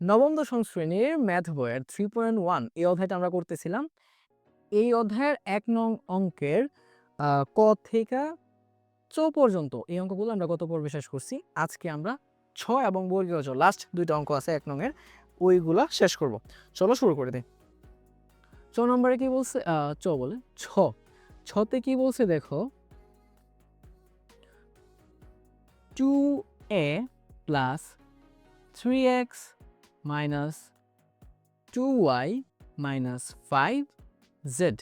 নবম, দশম শ্রেণির ম্যাথ বইয়ের থ্রি পয়েন্ট ওয়ান এই অধ্যায়টা আমরা করতেছিলাম। এই অধ্যায়ের এক নং অঙ্কের ক থেকে চ পর্যন্ত এই অঙ্কগুলো আমরা গত পর্বে শেষ করছি। আজকে আমরা ছ এবং বর্গীয় চ লাস্ট দুইটা অঙ্ক আছে এক নংয়ের ওইগুলা শেষ করব। চলো শুরু করে দিই। চ নম্বরে কি বলছে? চ বলে, ছ। ছতে কি বলছে দেখো two A plus three X minus two Y minus five Z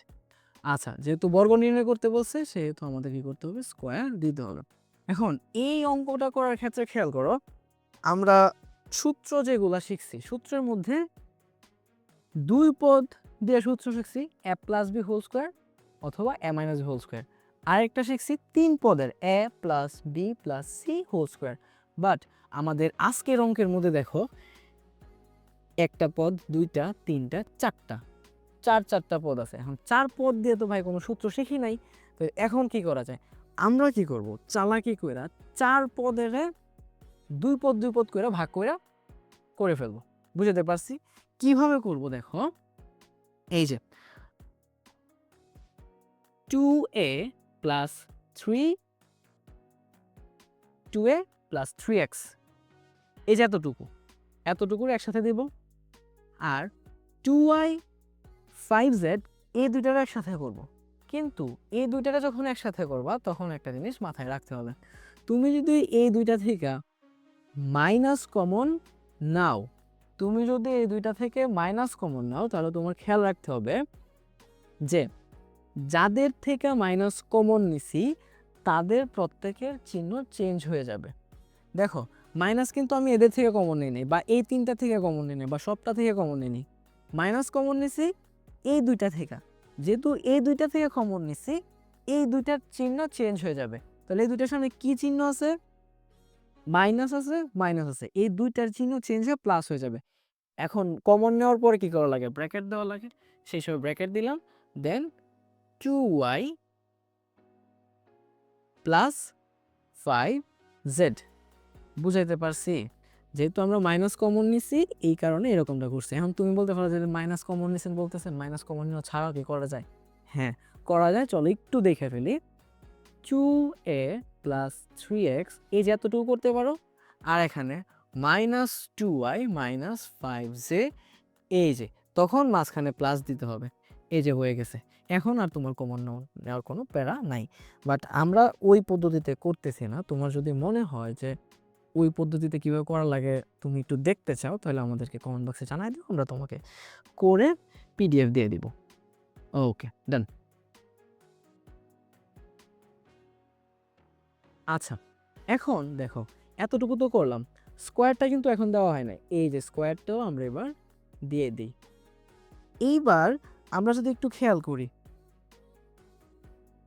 আচ্ছা যেহেতু বর্গ নির্ণয় করতে বলছে, সেহেতু আমাদের কি করতে হবে? স্কোয়ার দিতে হবে। এখন এই অঙ্কটা করার ক্ষেত্রে খেয়াল করো, আমরা সূত্র যেগুলা শিখছি, সূত্রের মধ্যে দুই পদ দিয়ে সূত্র শিখছি A plus B whole square অথবা এ মাইনাস হোল স্কোয়ার আরেকটা শিখছি তিন পদের A plus B plus C whole square but আমাদের আজকের অঙ্কের মধ্যে দেখো একটা পদ, দুইটা, তিনটা, চারটা। চার, চারটা পদ আছে। এখন চার পদ দিয়ে তো ভাই কোনো সূত্র শিখি নাই। তো এখন কি করা যায়? আমরা কি করব? চালাকি কইরা চার পদের দুই পদ দুই পদ কইরা ভাগ কইরা করে ফেলব। বুঝতে পারছি? কীভাবে করব দেখো? এই যে two A plus three two A plus three X এই যে এতটুকু। এতটুকুর একসাথে দেব। আর টু ওয়াই ফাইভ জেড এই দুইটার একসাথে করব। কিন্তু এই দুইটাকে যখন একসাথে করবা, তখন একটা জিনিস মাথায় রাখতে হবে। তুমি যদি এই দুইটা থেকে মাইনাস কমন নাও, তুমি যদি এই দুইটা থেকে মাইনাস কমন নাও, তাহলে তোমার খেয়াল রাখতে হবে যে যাদের থেকে মাইনাস কমন নিছি, তাদের প্রত্যেকের চিহ্ন চেঞ্জ হয়ে যাবে। দেখো মাইনাস কিন্তু আমি এদের থেকে কমন নিই বা এই তিনটা থেকে কমন নিই বা সবটা থেকে কমন নিই মাইনাস কমন নিছি এই দুইটা থেকে। যেহেতু এই দুইটা থেকে কমন নিছি, এই দুইটার চিহ্ন চেঞ্জ হয়ে যাবে। তাহলে এই দুইটার সামনে কি চিহ্ন আছে? মাইনাস আছে মাইনাস আছে। এই দুইটার চিহ্ন চেঞ্জ হয়ে প্লাস হয়ে যাবে। এখন কমন নেওয়ার পরে কি করা লাগে? ব্র্যাকেট দেওয়া লাগে। সেই সময় ব্র্যাকেট দিলাম। Then two Y plus five Z বুঝাইতে পারছি। যেহেতু আমরা মাইনাস কমন নিছি, এই কারণে এরকমটা করছি এখন তুমি বলতে পারো যে মাইনাস কমন নিছেন বলতেছেন মাইনাস কমন নেওয়া ছাড়াও কি করা যায়? হ্যাঁ করা যায়। চলো একটু দেখে ফেলি। Two A plus three X এই যে এতটুকু করতে পারো। আর এখানে minus two Y minus five Z এই যে, তখন মাঝখানে প্লাস দিতে হবে। এই যে হয়ে গেছে। এখন আর তোমার কমন নেওয়ার কোনো প্যারা নাই। বাট আমরা ওই পদ্ধতিতে করতেছি না। তোমার যদি মনে হয় যে ওই পদ্ধতিতে কীভাবে করা লাগে তুমি একটু দেখতে চাও, তাহলে আমাদেরকে কমেন্ট বক্সে জানাই দিও, আমরা তোমাকে করে পিডিএফ দিয়ে দিব। ওকে ডান আচ্ছা এখন দেখো, এতটুকু তো করলাম। স্কোয়ারটা কিন্তু এখন দেওয়া হয় না এই যে স্কোয়ারটাও আমরা এবার দিয়ে দিই। এইবার আমরা যদি একটু খেয়াল করি,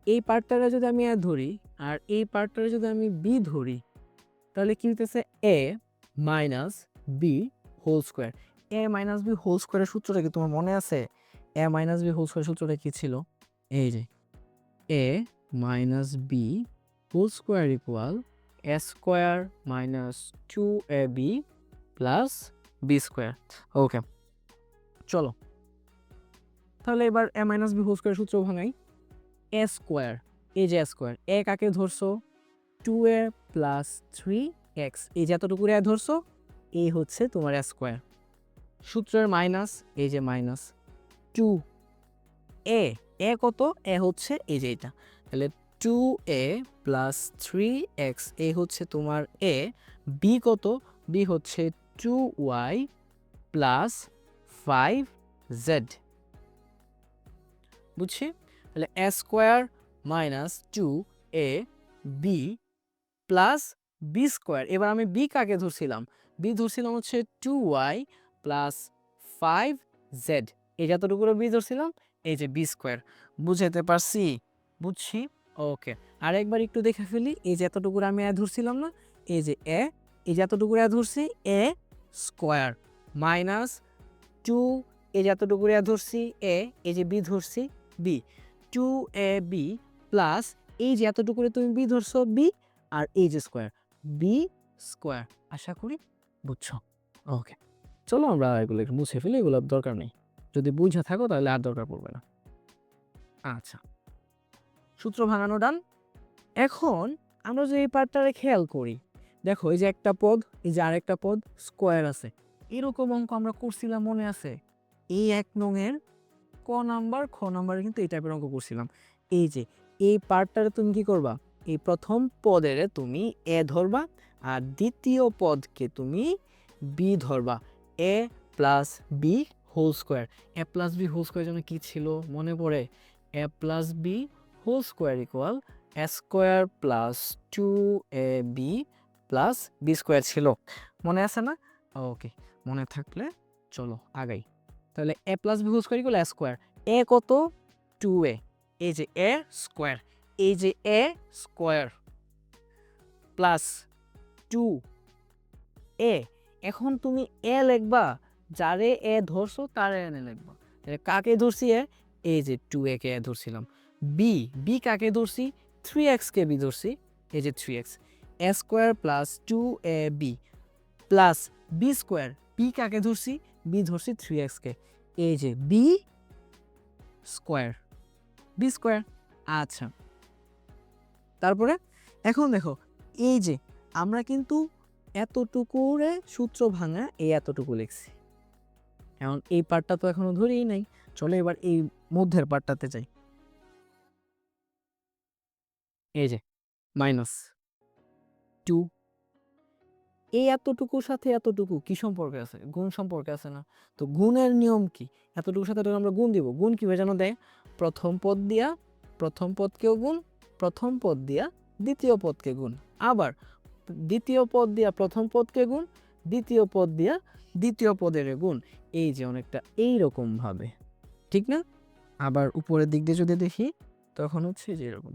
এই পার্টটারে যদি আমি এ ধরি, আর এই পার্টটারে যদি আমি বি ধরি তাহলে কি হইতেছে? A minus B whole square A minus B whole স্কোয়ারের সূত্রটা কি তোমার মনে আছে? A minus B whole square সূত্রটা কি ছিল? এই যে A minus B whole square equal A square minus two A B plus B square okay চলো। তাহলে এবার A minus B whole square সূত্র ভাঙাই। এ স্কোয়ার এই যে স্কোয়ার এ কাকে ধরছো? Two A plus three X এই যে এতটুকু এ ধরছো এই হচ্ছে তোমার স্কোয়ার সূত্রের মাইনাস এই যে মাইনাস টু এ এ কত? এ হচ্ছে এই যে এটা। তাহলে two A plus three X A হচ্ছে তোমার এ বি কত? বি হচ্ছে two Y plus five Z বুঝছি? তাহলে A square minus two A B plus B square এবার আমি বি কাকে ধরছিলাম? বি ধরছিলাম হচ্ছে two Y plus five Z এই যতটুকু বি ধরছিলাম? এই যে বি স্কোয়ার বুঝাইতে পারছি? বুঝছি? ওকে আর একবার একটু দেখে ফেলি। এই যে এতটুকু আমি এ ধরছিলাম না? এই যে এ এই যে এতটুকু এ ধরছি এ স্কোয়ার মাইনাস টু এই যে এতটুকু এ ধরছি এ এই যে বি ধরছি B two A B plus এই যে এতটুকু তুমি বি ধরছো বি আর এই যে স্কোয়ার বি স্কোয়ার আশা করি বুঝছ? ওকে চলো আমরা এগুলো একটু মুছে ফেলি, এগুলো দরকার নেই। যদি বুঝে থাকো তাহলে আর দরকার পড়বে না। আচ্ছা। সূত্র ভাঙানো ডান এখন আমরা যে এই পার্টটারে খেয়াল করি, দেখো এই যে একটা পদ, এই যে আরেকটা পদ স্কোয়ার আছে। এরকম অঙ্ক আমরা করছিলাম মনে আছে? এই এক নঙের ক নাম্বার, খ নাম্বারে কিন্তু এই টাইপের অঙ্ক করছিলাম। এই যে, এই পার্টটারে তুমি কি করবা? এই প্রথম পদের তুমি এ ধরবা আর দ্বিতীয় পদকে তুমি বি ধরবা। A plus B whole square. A plus B whole square জন্য কী ছিল? মনে পড়ে। A plus B whole square equal A square plus two A B plus B square ছিল। মনে আছে না? ওকে, মনে থাকলে চলো আগাই। তাহলে A plus B whole square equal A square. A কত? Two A. এই যে এ স্কোয়ার। এই যে A square plus two A, এখন তুমি এ লিখবা, যারে এ ধরছো তারে এনে লিখবা। কাকে ধরছি এ? এই যে টু এ কে ধরছিলাম। বি বি কাকে ধরছি? থ্রি এক্স কে বি ধরছি। এই যে three X. A square plus two A B plus B square. B কাকে ধরছি? বি ধরছি থ্রি এক্স কে। এই যে বি স্কোয়ার। B square. আচ্ছা। তারপরে এখন দেখো, এই যে আমরা কিন্তু এতটুকুরে সূত্র ভাঙা এই এতটুকু লিখছি। এখন এই পার্টটা তো এখনও ধরেই নাই, চলো এবার এই মধ্যের পার্টটাতে যাই। এই যে মাইনাস টু এই এতটুকুর সাথে এতটুকু কি সম্পর্কে আছে? গুণ সম্পর্কে আছে না। তো গুণের নিয়ম কি? এতটুকুর সাথে আমরা গুণ দিব। গুণ কীভাবে যেন দেয়? প্রথম পদ দিয়া প্রথম পদকেও গুণ প্রথম পদ দিয়া দ্বিতীয় পদকে গুণ। আবার দ্বিতীয় পদ দিয়া প্রথম পদকে গুণ, দ্বিতীয় পদ দিয়া দ্বিতীয় পদের গুণ। এই যে অনেকটা এই ভাবে ঠিক না? আবার উপরের দিক দিয়ে যদি দেখি, তখন হচ্ছে যে এরকম।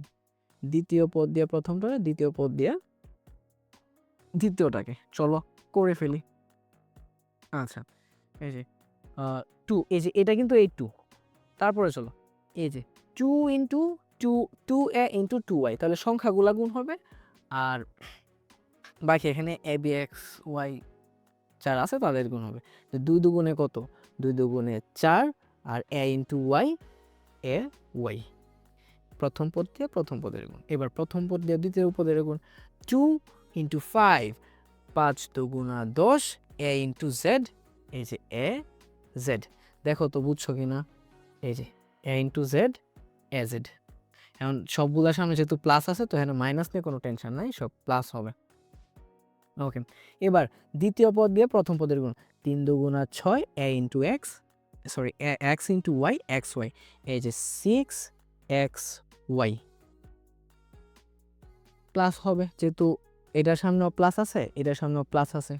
দ্বিতীয় পদ দিয়া প্রথমটা, দ্বিতীয় পদ দিয়া দ্বিতীয়টাকে। চলো, করে ফেলি। আচ্ছা এই যে টু এই যে এটা কিন্তু এই টু তারপরে চলো, এই যে two into two two A into two Y তাহলে সংখ্যাগুলা গুণ হবে। আর বাকি এখানে এ বি এক্স ওয়াই চার আছে তাদের গুণ হবে। তো দুই দুগুণে কত? দুই দুগুণে চার, আর A into Y A Y প্রথম পদ দিয়ে প্রথম পদের গুণ। এবার প্রথম পদ দিয়ে দ্বিতীয় পদের গুণ। টু ইন্টু ফাইভ পাঁচ দুগুণা দশ এ ইন্টু জেড এই যে এ জেড দেখো তো বুঝছ কি না এই যে A into Z A Z এখন সবগুলোর সামনে যেহেতু প্লাস আছে, তো এখানে মাইনাস নিয়ে কোনো টেনশন নাই, সব প্লাস হবে। ওকে এবার দ্বিতীয় পদ দিয়ে প্রথম পদের গুণ। তিন দুগুণা ছয় A into X sorry X into Y X Y এই যে সিক্স এক্স ওয়াই প্লাস হবে, যেহেতু এটার সামনেও প্লাস আছে, এটার সামনেও প্লাস আছে।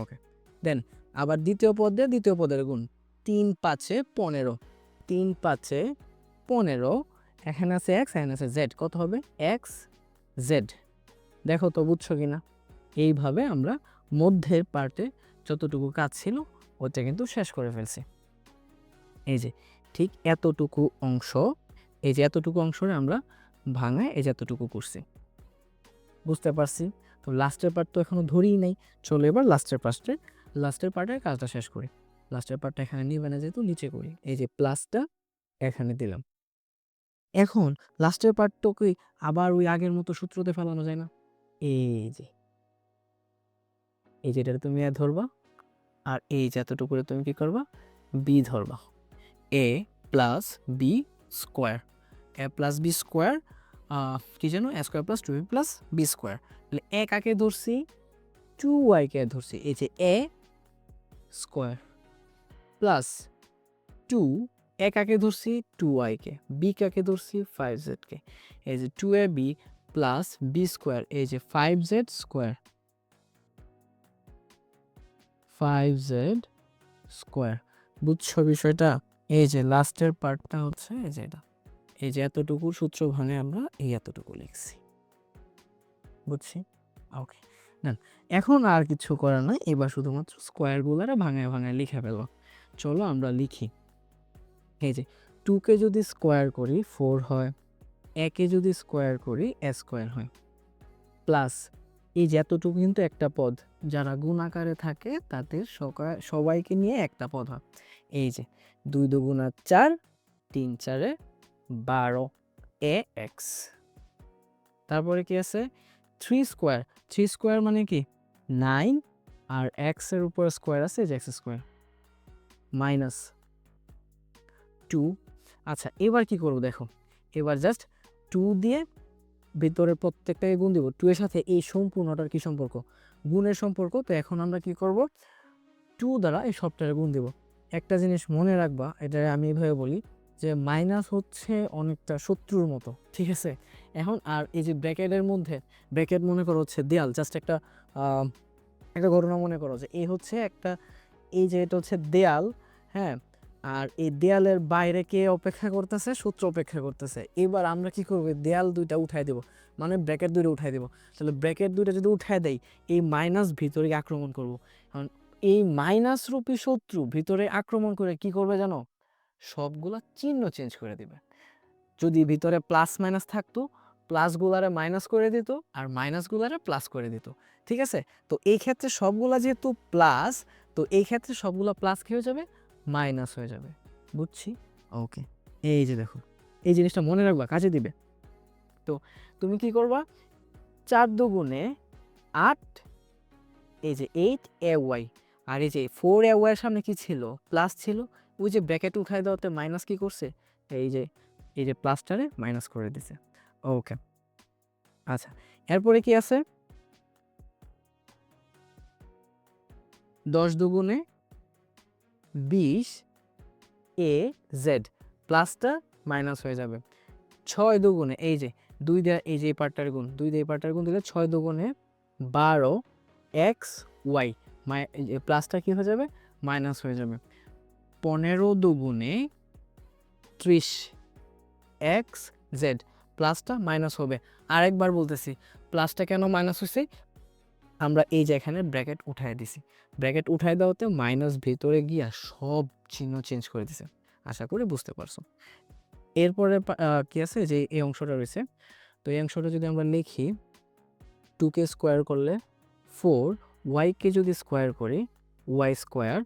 ওকে দেন আবার দ্বিতীয় পদ দিয়ে দ্বিতীয় পদের গুণ। তিন পাঁচে পনেরো, তিন পাঁচে পনেরো এখানে আছে এক্স এখানে আছে জেড কত হবে? এক্স জেড দেখো তো বুঝছ কি না এইভাবে আমরা মধ্যের পার্টে যতটুকু কাজ ছিল ওটা কিন্তু শেষ করে ফেলছি। এই যে, ঠিক এতটুকু অংশ, এই যে এতটুকু অংশরে আমরা ভাঙায় এই যে এতটুকু করছি। বুঝতে পারছি? তো লাস্টের পার্ট তো এখনও ধরেই নাই। চলো এবার লাস্টের পার্টে লাস্টের পার্টের কাজটা শেষ করি। লাস্টের পার্টটা এখানে নিবে না যেহেতু নিচে করি। এই যে প্লাসটা এখানে দিলাম। এখন লাস্টের পার্টটাকে আবার ওই আগের মতো সূত্রতে ফেলানো যায় না। এই যে। এই যেটা তুমি এ ধরবা, আর এই যে এতটুকু তুমি কি করবা? বি ধরবা। A plus B square. A plus B square কি যেন A square plus two B plus B square. তাহলে এ কাকে ধরছি? টু ওয়াইকে ধরছি। এই যে A square plus two A কাকে ধরছি? টু ওয়াইকে বি কাকে ধরছি? ফাইভ জেডকে এই যে two A B plus B square এই যে five Z square five Z square বুঝছ বিষয়টা? এই যে লাস্টের পার্টটা হচ্ছে এই যে এটা। এই যে এতটুকু সূত্র ভাঙে আমরা এই এতটুকু লিখছি। বুঝছি? ওকে না এখন আর কিছু করার নাই। এবার শুধুমাত্র স্কোয়ারগুলোরা ভাঙায় ভাঙায় লিখে ফেলব চলো আমরা লিখি। এই যে টুকে যদি স্কোয়ার করি ফোর হয়, একে যদি স্কোয়ার করি এ স্কোয়ার হয়। প্লাস এই যে এতটুকু কিন্তু একটা পদ, যারা গুণ আকারে থাকে, তাদের সবাইকে নিয়ে একটা পদ হয়। এই যে, দুই দুগুণা চার, তিন চারে বারো, এ এক্স তারপরে কি আছে? থ্রি স্কোয়ার থ্রি স্কোয়ার মানে কি? নাইন আর এক্সের উপর স্কোয়ার আছে, যে এক্স স্কোয়ার মাইনাস টু আচ্ছা এবার কি করব দেখো? এবার জাস্ট টু দিয়ে ভিতরের প্রত্যেকটাকে গুণ দিব। টু এর সাথে এই সম্পূর্ণটার কি সম্পর্ক? গুণের সম্পর্ক। তো এখন আমরা কি করব? টু দ্বারা এই সবটার গুণ দিব। একটা জিনিস মনে রাখবা এটা আমি এইভাবে বলি, যে মাইনাস হচ্ছে অনেকটা শত্রুর মতো, ঠিক আছে? এখন আর এই যে ব্র্যাকেটের মধ্যে, ব্র্যাকেট মনে করো হচ্ছে দেয়াল জাস্ট একটা একটা ঘটনা মনে করো যে, এই হচ্ছে একটা, এই যে এটা হচ্ছে দেয়াল হ্যাঁ? আর এই দেয়ালের বাইরে কে অপেক্ষা করতেছে? শত্রু অপেক্ষা করতেছে। এবার আমরা কি করব? দেয়াল দুইটা উঠাই দেবো। মানে ব্র্যাকেট দুইটা উঠাই দেবো। তাহলে ব্র্যাকেট দুইটা যদি উঠাই দেয় এই মাইনাস ভিতরে আক্রমণ করব। কারণ এই মাইনাস রূপী শত্রু ভিতরে আক্রমণ করে কি করবে জানো? সবগুলা চিহ্ন চেঞ্জ করে দিবে। যদি ভিতরে প্লাস মাইনাস থাকতো প্লাসগুলারে মাইনাস করে দিত আর মাইনাসগুলারে প্লাস করে দিত। ঠিক আছে? তো এই ক্ষেত্রে সবগুলা যেহেতু প্লাস তো এই ক্ষেত্রে সবগুলা প্লাস হয়ে যাবে? মাইনাস হয়ে যাবে বুঝছি? ওকে এই যে দেখো। এই জিনিসটা মনে রাখবা কাজে দিবে। তো তুমি কি করবা? চার দুগুণে আট এই যে এইট এ ওয়াই আর এই যে ফোর এ ওয়াইয়ের সামনে কি ছিল? প্লাস ছিল। ওই যে ব্র্যাকেট উঠাই দেওয়াতে মাইনাস কি করছে? এই যে এই যে প্লাসটারে মাইনাস করে দিছে। ওকে আচ্ছা এরপরে কি আছে? দশ দুগুণে বিশ এ জেড প্লাসটা মাইনাস হয়ে যাবে। ছয় দুগুণে, এই যে, দুই দেয়া, এই যে, এই পার্টটার গুণ, দুই দিয়ে, এই পার্টটার গুণ দিলে ছয় দুগুণে বারো এক্স ওয়াই মাই প্লাসটা কী হয়ে যাবে? মাইনাস হয়ে যাবে। পনেরো দুগুণে ত্রিশ এক্স জেড প্লাসটা মাইনাস হবে। আরেকবার বলতেছি প্লাসটা কেন মাইনাস হয়েছে আমরা এই যে এখানে ব্র্যাকেট উঠাই দিছি। ব্র্যাকেট উঠাই দেওয়াতে মাইনাস ভেতরে গিয়া সব চিহ্ন চেঞ্জ করে দিছে। আশা করি বুঝতে পারছ। এরপরে কি আছে? যে এই অংশটা রয়েছে। তো এই অংশটা যদি আমরা লিখি টুকে স্কোয়ার করলে ফোর ওয়াইকে যদি স্কোয়ার করি ওয়াই স্কোয়ার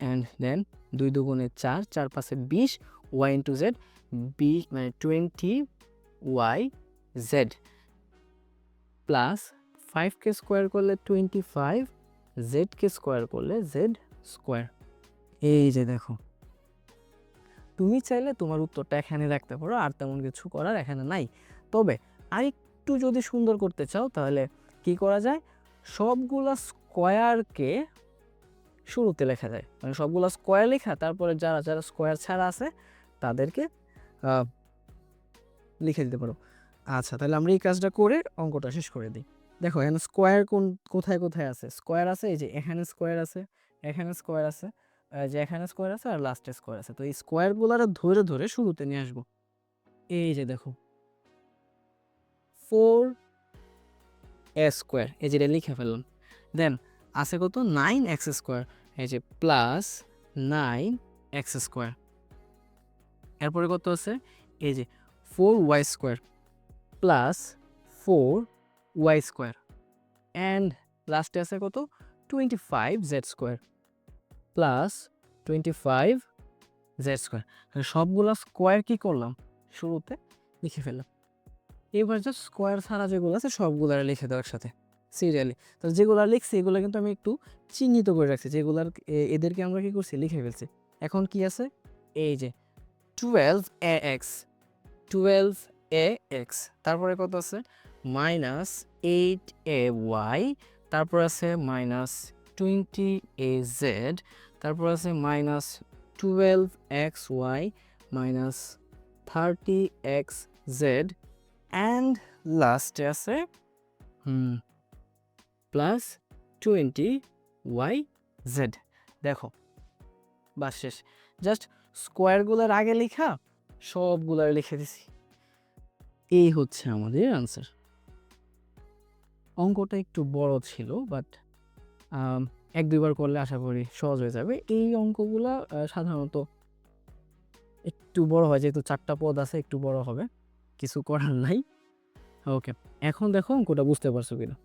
অ্যান্ড দেন দুই দুগুণে চার চার পাশে বিশ ওয়াই ইন্টু জেড বি মানে টোয়েন্টি ওয়াই জেড প্লাস ফাইভকে স্কোয়ার করলে টোয়েন্টি ফাইভ জেডকে স্কোয়ার করলে জেড স্কোয়ার এই যে দেখো। তুমি চাইলে তোমার উত্তরটা এখানে রাখতে পারো, আর তেমন কিছু করার এখানে নাই। তবে আরেকটু যদি সুন্দর করতে চাও, তাহলে কি করা যায়? সবগুলা স্কোয়ারকে শুরুতে লেখা যায়। মানে সবগুলা স্কোয়ার লেখা, তারপরে যারা যারা স্কোয়ার ছাড়া আছে, তাদেরকে লিখে দিতে পারো। আচ্ছা তাহলে আমরা এই কাজটা করে অঙ্কটা শেষ করে দিই। দেখো এখানে স্কোয়ার কোন, কোথায় কোথায় আছে? স্কোয়ার আছে, এই যে এখানে স্কোয়ার আছে, এখানে স্কোয়ার আছে যে এখানে স্কোয়ার আছে আর লাস্টে স্কোয়ার আছে। তো এই স্কোয়ারগুলোর ধরে ধরে শুরুতে নিয়ে আসব। এই যে দেখো। ফোর এ স্কোয়ার এই যেটা লিখে ফেললাম। দেন আছে কত? নাইন এক্স স্কোয়ার এই যে প্লাস নাইন এক্স স্কোয়ার এরপরে কত আছে? এই যে four Y square plus four Y square and লাস্টে আছে কত? Twenty five Z square plus twenty five Z square সবগুলো স্কোয়ার কি করলাম? শুরুতে লিখে ফেললাম। এবার জাস্ট স্কোয়ার ছাড়া যেগুলো আছে সবগুলো লিখে দেওয়ার সাথে সিরিয়ালি তো যেগুলো লিখছি, এগুলো কিন্তু আমি একটু চিহ্নিত করে রাখছি। যেগুলার এদেরকে আমরা কী করছি? লিখে ফেলছি। এখন কি আছে? এই যে twelve A X twelve A X তারপরে কত আছে? মাইনাস এইট এ ওয়াই তারপর আছে মাইনাস টোয়েন্টি এ জেড তারপর আছে minus twelve X Y minus thirty X Z and লাস্টে আছে প্লাস টোয়েন্টি ওয়াই জেড দেখো, বাস শেষ। জাস্ট স্কোয়ারগুলোর আগে লেখা, সবগুলার লিখে দিছি। এই হচ্ছে আমাদের আনসার অঙ্কটা একটু বড় ছিল বাট এক দুইবার করলে আশা করি সহজ হয়ে যাবে। এই অঙ্কগুলা সাধারণত একটু বড় হয়, যেহেতু চারটা পদ আছে, একটু বড় হবে। কিছু করার নাই। ওকে, এখন দেখো অঙ্কটা বুঝতে পারছ কিনা।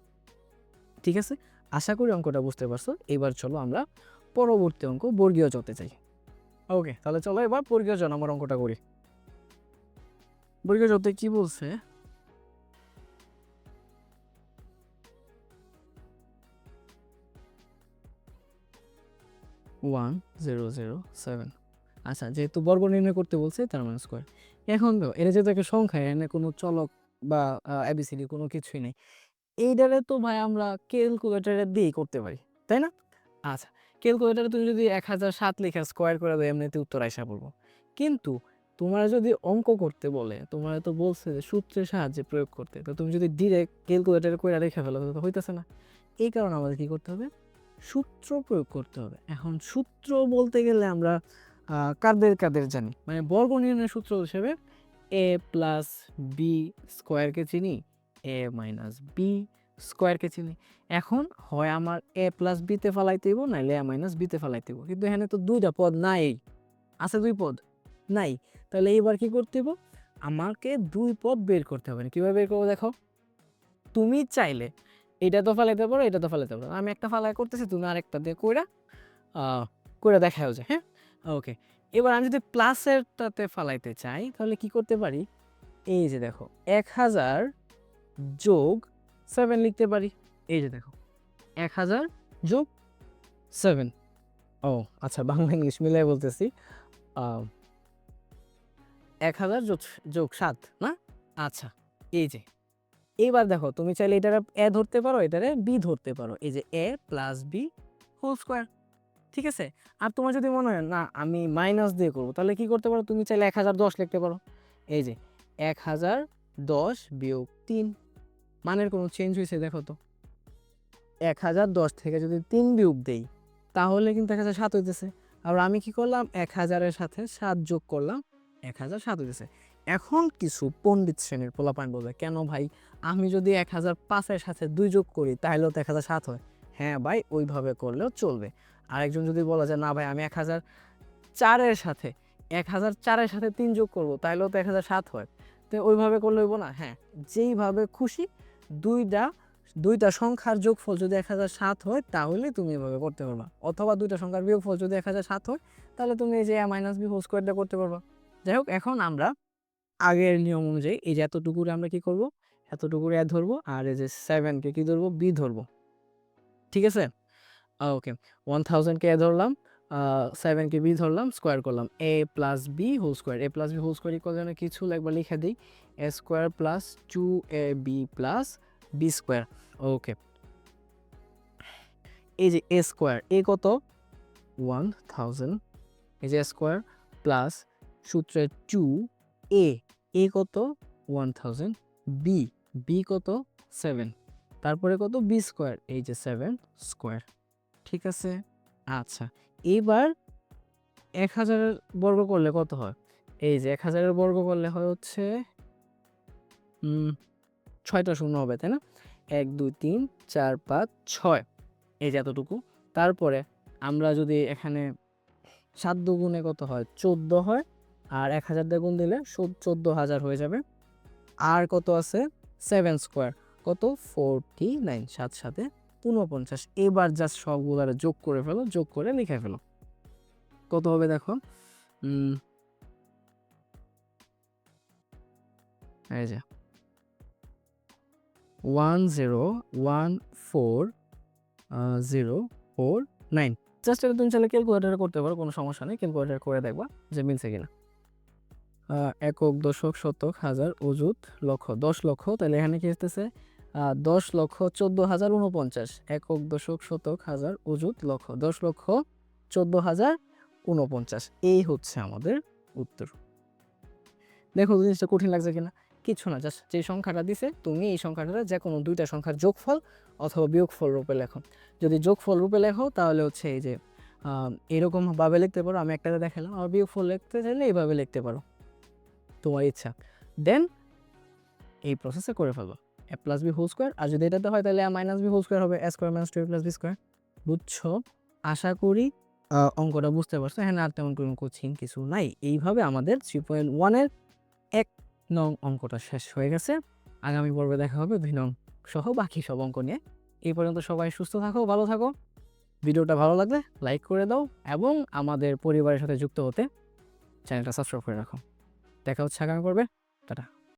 ঠিক আছে? আশা করি অঙ্কটা বুঝতে পারছ। এবার চলো আমরা পরবর্তী অঙ্ক, বর্গীয় জতে চাই। ওকে, তাহলে চলো এবার বর্গীয় জ আমার অঙ্কটা করি। বর্গীয় জতে কি বলছে? ওয়ান জিরো জিরো সেভেন আচ্ছা যেহেতু বর্গ নির্ণয় করতে বলছে, তার মানে স্কোয়ার এখন তো এটা যেহেতু একটা সংখ্যা এখানে কোনো চলক বা এবিসিডি কোনো কিছুই নেই। এইটারে তো ভাই আমরা ক্যালকুলেটারে দিয়েই করতে পারি, তাই না? আচ্ছা ক্যালকুলেটারে তুমি যদি এক হাজার সাত লেখা স্কোয়ার করে দেয় এমনিতে উত্তর আইসা পড়ব। কিন্তু তোমরা যদি অঙ্ক করতে বলে, তোমরা তো বলছে যে সূত্রের সাহায্যে প্রয়োগ করতে। তো তুমি যদি ডিরেক্ট ক্যালকুলেটারে করে রেখে ফেলো তো হইতেছে না। এই কারণে আমাদের কি করতে হবে? সূত্র প্রয়োগ করতে হবে। এখন সূত্র বলতে গেলে আমরা কাদের কাদের জানি? মানে বর্গ নির্ণয় সূত্র হিসেবে এ প্লাস বি স্কোয়ারকে চিনি? এ মাইনাস বি স্কোয়ারকে চিনি। এখন হয় আমার এ প্লাস বিতে ফালাইতে হইব, নাইলে এ মাইনাস বিতে ফালাইতে হইব। কিন্তু এখানে তো দুইটা পদ নাই। আছে দুই পদ? নাই। তাহলে এইবার কি করতে হইব? আমাকে দুই পদ বের করতে হবে। কীভাবে বের করব দেখো? তুমি চাইলে এটা তো ফালাইতে পারো এটা তো ফালাইতে পারো। আমি একটা ফালাই করতেছি, তুমি আরেকটা দিয়ে কইরা কইরা দেখাও যে হ্যাঁ? ওকে, এবার আমি যদি প্লাসেরটাতে ফালাইতে চাই, তাহলে কি করতে পারি? এই যে দেখো, এক হাজার যোগ সেভেন লিখতে পারি। এই যে দেখো, এক হাজার যোগ সেভেন। ও আচ্ছা বাংলা, ইংলিশ মিলাই বলতেছি। এক হাজার যোগ যোগ সাত, না? আচ্ছা এই যে এইবার দেখো, তুমি চাইলে এটারে এ ধরতে পারো, এটারে বি ধরতে পারো। এই যে A plus B whole square, ঠিক আছে? আর তোমার যদি মনে হয়, না, আমি মাইনাস দিয়ে করব তাহলে কি করতে পারো? তুমি চাইলে এক হাজার দশ লিখতে পারো। এই যে এক হাজার দশ বিয়োগ তিন, মানের কোনো চেঞ্জ হয়েছে দেখো তো। এক হাজার দশ থেকে যদি তিন বিয়োগ দেই, তাহলে কিন্তু এক হাজার সাত হইতেছে। আর আমি কি করলাম? এক হাজারের সাথে সাত যোগ করলাম, এক হাজার সাত হইতেছে। এখন কিছু পণ্ডিত শ্রেণির পোলাপান বলবে, কেন ভাই? আমি যদি এক হাজার পাঁচের সাথে দুই যোগ করি তাহলেও তো এক হাজার সাত হয়। হ্যাঁ ভাই, ওইভাবে করলেও চলবে। আরেকজন যদি বলা যায় না ভাই, আমি এক হাজার চারের সাথে, এক হাজার চারের সাথে তিন যোগ করব তাহলেও তো এক হাজার সাত হয়। তো ওইভাবে করলে হইব না? হ্যাঁ যেইভাবে খুশি, দুইটা দুইটা সংখ্যার যোগফল যদি এক হাজার সাত হয়, তাহলে তুমি এভাবে করতে পারবা। অথবা দুইটা সংখ্যার বিয়োগফল যদি এক হাজার সাত হয়, তাহলে তুমি এই যে মাইনাস বি হোল স্কোয়ারটা করতে পারবা। যাই হোক, এখন আমরা আগের নিয়ম অনুযায়ী এই যে এতটুকুরে আমরা কি করব? এতটুকুরে এ ধরবো আর এই যে সেভেনকে কি ধরবো? বি ধরবো। ঠিক আছে? ওকে ওয়ান থাউজেন্ডকে এ ধরলাম সেভেনকে বি ধরলাম স্কোয়ার করলাম। A plus B whole square A plus B whole square equal যেন কিছু একবার লিখে দিই। A square plus two A B plus B square okay এই যে এ স্কোয়ার এ কত? ওয়ান থাউজেন্ড এই যে স্কোয়ার প্লাস সূত্রের টু এ এ কত? ওয়ান থাউজেন্ড বি বি কত? সেভেন তারপরে কত? বি স্কোয়ার এই যে সেভেন স্কোয়ার ঠিক আছে? আচ্ছা এবার এক হাজারের বর্গ করলে কত হয়? এই যে এক হাজারের বর্গ করলে হয় হচ্ছে ছয়টা শূন্য হবে, তাই না? এক, দুই, তিন, চার, পাঁচ, ছয়। এই যে এতটুকু। তারপরে আমরা যদি এখানে সাত দুগুণে কত হয়? চোদ্দ হয়। আর এক হাজার দিয়ে গুণ দিলে চোদ্দ হাজার হয়ে যাবে। আর কত আছে? সেভেন স্কোয়ার কত? ফোরটি নাইন সাত সাথে ঊনপঞ্চাশ। এবার জাস্ট সবগুলার যোগ করে ফেলো, যোগ করে লিখে ফেলো। কত হবে দেখো? One zero one four zero four nine just এটা তুমি চাইলে ক্যালকুলেটার করতে পারো, কোনো সমস্যা নেই। ক্যালকুলেটার করে দেখবা যে মিলছে কিনা। একক দশক শতক হাজার অযুত লক্ষ, দশ লক্ষ, তাহলে এখানে কি আসতেছে? দশ লক্ষ চোদ্দ হাজার উনপঞ্চাশ একক দশক শতক হাজার অযুত লক্ষ, দশ লক্ষ চোদ্দ হাজার উনপঞ্চাশ এই হচ্ছে আমাদের উত্তর। দেখো জিনিসটা কঠিন লাগছে কিনা? কিছু না জাস্ট যে সংখ্যাটা দিছে, তুমি এই সংখ্যাটা যে কোনো দুইটা সংখ্যার যোগফল অথবা বিয়োগফল রূপে লেখো। যদি যোগফল রূপে লেখো, তাহলে হচ্ছে এই যে এরকমভাবে লিখতে পারো, আমি একটাতে দেখালাম আর বিয়োগফল লিখতে চাইলে এইভাবে লিখতে পারো। তোমার ইচ্ছা। দেন এই প্রসেসে করে ফেলব। A plus B whole square আর যদি এটাতে হয় তাহলে মাইনাস বি হোল স্কোয়ার হবে A square minus two plus B square বুঝছ? আশা করি অঙ্কটা বুঝতে পারছ। হ্যাঁ আর তেমন কোনো কোচিং কিছু নাই। এইভাবে আমাদের থ্রি পয়েন্ট ওয়ানের এক নং অঙ্কটা শেষ হয়ে গেছে। আগামী পর্বে দেখা হবে দুই নং সহ বাকি সব অঙ্ক নিয়ে। এই পর্যন্ত সবাই সুস্থ থাকো, ভালো থাকো। ভিডিওটা ভালো লাগলে লাইক করে দাও এবং আমাদের পরিবারের সাথে যুক্ত হতে চ্যানেলটা সাবস্ক্রাইব করে রাখো। দেখা হচ্ছে আগামী পর্বে। টাটা।